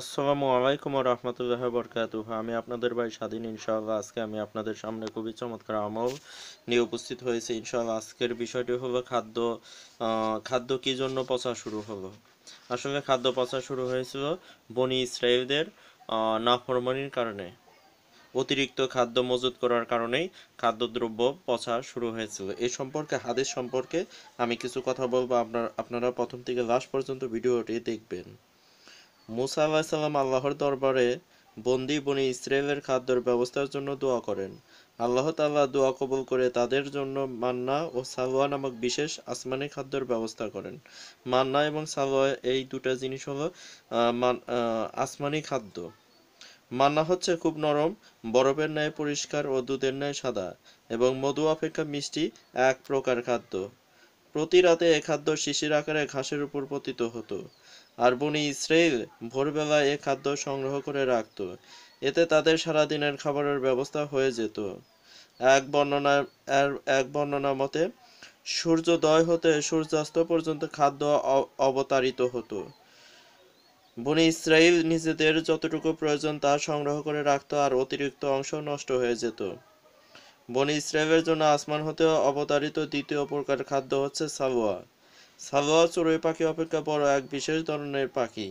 আসসালামু আলাইকুম রহমতুল্লাহ বরকাতুহ। আমি আপনাদের ভাই স্বাধীন, ইনশাআল্লাহ। আজকে আমি আপনাদের সামনে খুবই চমৎকার আমল নিয়ে উপস্থিত হয়েছে। ইনশাআল্লাহ, আজকের বিষয়টি হলো খাদ্য খাদ্য কি জন্য পচা শুরু হলো? আসলে খাদ্য পচা শুরু হয়েছিল বনি ইসরায়েলদের নাফরমানির কারণে। অতিরিক্ত খাদ্য মজুত করার কারণেই খাদ্যদ্রব্য পচা শুরু হয়েছিল। এ সম্পর্কে, হাদিস সম্পর্কে আমি কিছু কথা বলব। আপনার, আপনারা প্রথম থেকে লাস্ট পর্যন্ত ভিডিওটি দেখবেন। মুসা আলাহিসাল্লাম আল্লাহর দরবারে বন্দি বনি ইসরায়েলের খাদ্যের ব্যবস্থার জন্য দোয়া করেন। আল্লাহ তাআলা দোয়া কবুল করে তাদের জন্য মান্না ও সালোয়া নামক বিশেষ আসমানি খাদ্যর ব্যবস্থা করেন। মান্না এবং সালোয়া এই দুটা জিনিস হলো আসমানি খাদ্য। মান্না হচ্ছে খুব নরম, বরফের ন্যায় পরিষ্কার ও দুধের ন্যায় সাদা এবং মধু, অপেক্ষা মিষ্টি এক প্রকার খাদ্য। প্রতি রাতে এ খাদ্য শিশির আকারে ঘাসের উপর পতিত হতো। আর বনি ইসরায়েল ভোরবেলা এ খাদ্য সংগ্রহ করে রাখত। এতে তাদের সারাদিনের খাবারের ব্যবস্থা হয়ে যেত। এক বর্ণনা এক বর্ণনা মতে সূর্যোদয় হতে সূর্যাস্ত পর্যন্ত খাদ্য অবতারিত হতো। বনি ইসরায়েল নিজেদের যতটুকু প্রয়োজন তা সংগ্রহ করে রাখত আর অতিরিক্ত অংশ নষ্ট হয়ে যেত। বনি ইসরায়েলের জন্য আসমান হতে অবতারিত দ্বিতীয় প্রকার খাদ্য হচ্ছে সালোয়া। সালোয়া চড়ুই পাখি অপেক্ষা বড় এক বিশেষ ধরনের পাখি।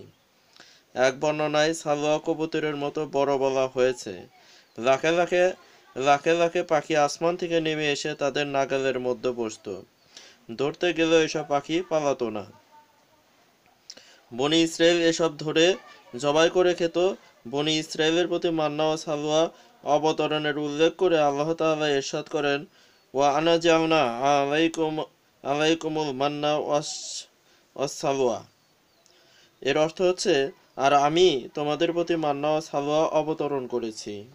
এক বর্ণনায় সালোয়া কবুতরের মতো বড় বলা হয়েছে। লাখে লাখে লাখে লাখে পাখি আসমান থেকে নেমে এসে তাদের নাগালের মধ্যে বসতো। ধরতে গেলেও এসব পাখি পালাতো না। বনি ইসরায়েল এসব ধরে জবাই করে খেত বনি ইসরায়েলের প্রতি মান্না ও সালোয়া অবতরণের উল্লেখ করে আল্লাহ তাআলা ইরশাদ করেন, ওয়া আনা জাওনা আলাইকুম, আলাইকুমুল মান্না ওয়াস- ওয়াসসালোয়া এর অর্থ হচ্ছে, আর আমি তোমাদের প্রতি মান্না ও সালোয়া অবতরণ করেছি।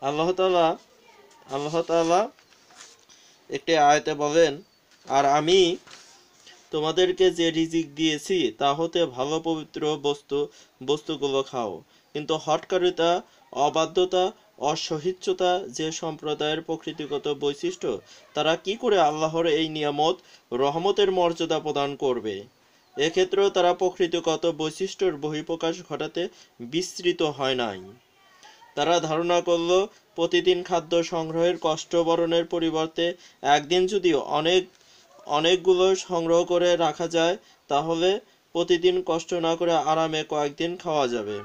আল্লাহ তাআলা আল্লাহ তালা একটি আয়াতে বলেন, আর আমি তোমাদেরকে যে রিজিক দিয়েছি, তা হতে ভালো পবিত্র বস্তু, বস্তুগুলো খাও। কিন্তু হটকারিতা, অবাধ্যতা, অসহিষ্ণুতা যে সম্প্রদায়ের প্রকৃতিগত বৈশিষ্ট্য, তারা কি করে আল্লাহর এই নিয়ামত, রহমতের মর্যাদা প্রদান করবে? এক্ষেত্রেও তারা প্রকৃতিগত বৈশিষ্ট্যের বহিঃপ্রকাশ ঘটাতে বিস্তৃত হয় নাই। তারা ধারণা করল, প্রতিদিন খাদ্য সংগ্রহের কষ্ট বরণের পরিবর্তে একদিন যদি অনেক, অনেকগুলো সংগ্রহ করে রাখা যায়, তাহলে প্রতিদিন কষ্ট না করে আরামে কয়েকদিন খাওয়া যাবে।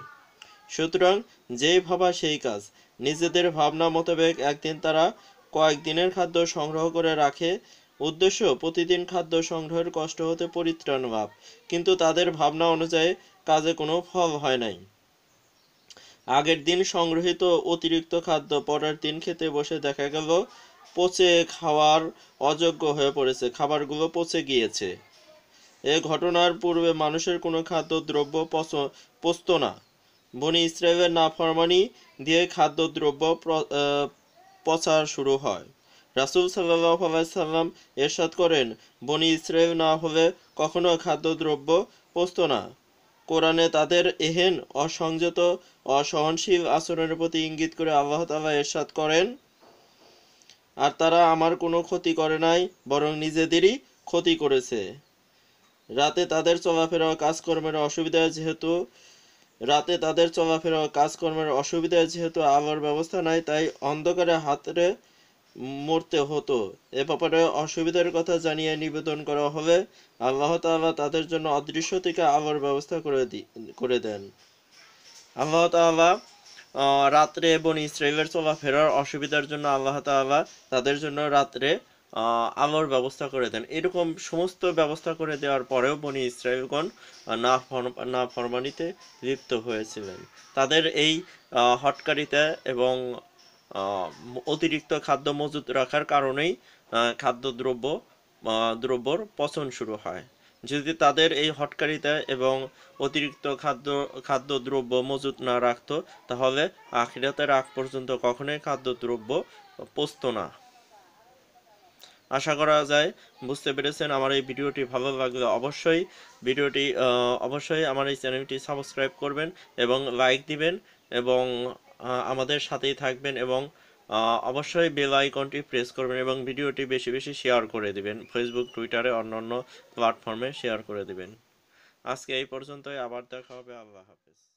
সুতরাং যেই ভাবা সেই কাজ। নিজেদের ভাবনা মোতাবেক একদিন তারা কয়েকদিনের খাদ্য সংগ্রহ করে রাখে। উদ্দেশ্য, প্রতিদিন খাদ্য সংগ্রহের কষ্ট হতে পরিত্রাণ লাভ। কিন্তু তাদের ভাবনা অনুযায়ী কাজে কোনো ফল হয় নাই। আগের দিন সংগৃহীত অতিরিক্ত খাদ্য পরের দিন খেতে বসে দেখা গেল পচে খাওয়ার অযোগ্য হয়ে পড়েছে খাবারগুলো পচে গিয়েছে। এ ঘটনার পূর্বে মানুষের কোনো খাদ্যদ্রব্য পচ পচত না। বনি ইসরায়েলের নাফরমানি দিয়ে খাদ্যদ্রব্য প্র- আহ, পচা শুরু হয়। রাসূল সাল্লাম এরশাদ করেন বনি ইসরায়েল না হলে কখনো খাদ্যদ্রব্য পচত না। কোরআনে তাদের এহেন অসংযত, অসহনশীল আচরণের প্রতি ইঙ্গিত করে আল্লাহ তাআলা এরশাদ করেন। আর তারা আমার কোনো ক্ষতি করে নাই, বরং নিজেদেরই ক্ষতি করেছে। রাতে তাদের চলাফেরা কাজকর্মের অসুবিধা যেহেতু, রাতে তাদের চলাফেরা কাজকর্মের অসুবিধায় যেহেতু আলোর ব্যবস্থা নাই, তাই অন্ধকারে হাতরে মরতে হতো। এ ব্যাপারে অসুবিধার কথা জানিয়ে নিবেদন করা হলে আল্লাহ তাআলা তাদের জন্য অদৃশ্য থেকে আলোর ব্যবস্থা করে দি, করে দেন। আল্লাহ তাআলা রাত্রে বনি ইসরায়েলের চলাফেরার অসুবিধার জন্য আল্লাহ তাআলা তাদের জন্য রাত্রে আলোর ব্যবস্থা করে দেন। এরকম সমস্ত ব্যবস্থা করে দেওয়ার পরেও বনি ইসরায়েলগণ না না ফরমানিতে লিপ্ত হয়েছিলেন। তাদের এই হটকারিতা এবং অতিরিক্ত খাদ্য মজুত রাখার কারণেই খাদ্যদ্রব্য দ্রব্যর পচন শুরু হয়। যদি তাদের এই হটকারিতা এবং অতিরিক্ত খাদ্য, খাদ্যদ্রব্য মজুত না রাখতো, তাহলে আখিরাতের আগ পর্যন্ত কখনোই খাদ্যদ্রব্য পচতো না। আশা করা যায় বুঝতে পেরেছেন আমার এই ভিডিওটি ভালো লাগলে অবশ্যই, ভিডিওটি অবশ্যই আমার এই চ্যানেলটি সাবস্ক্রাইব করবেন এবং লাইক দিবেন এবং আমাদের সাথেই থাকবেন এবং অবশ্যই বেল আইকনটি প্রেস করবেন এবং ভিডিওটি বেশি বেশি শেয়ার করে দিবেন। ফেসবুক টুইটারে অন্যান্য প্ল্যাটফর্মে শেয়ার করে দিবেন। আজকে এই পর্যন্তই। আবার দেখা হবে। আল্লাহ হাফেজ।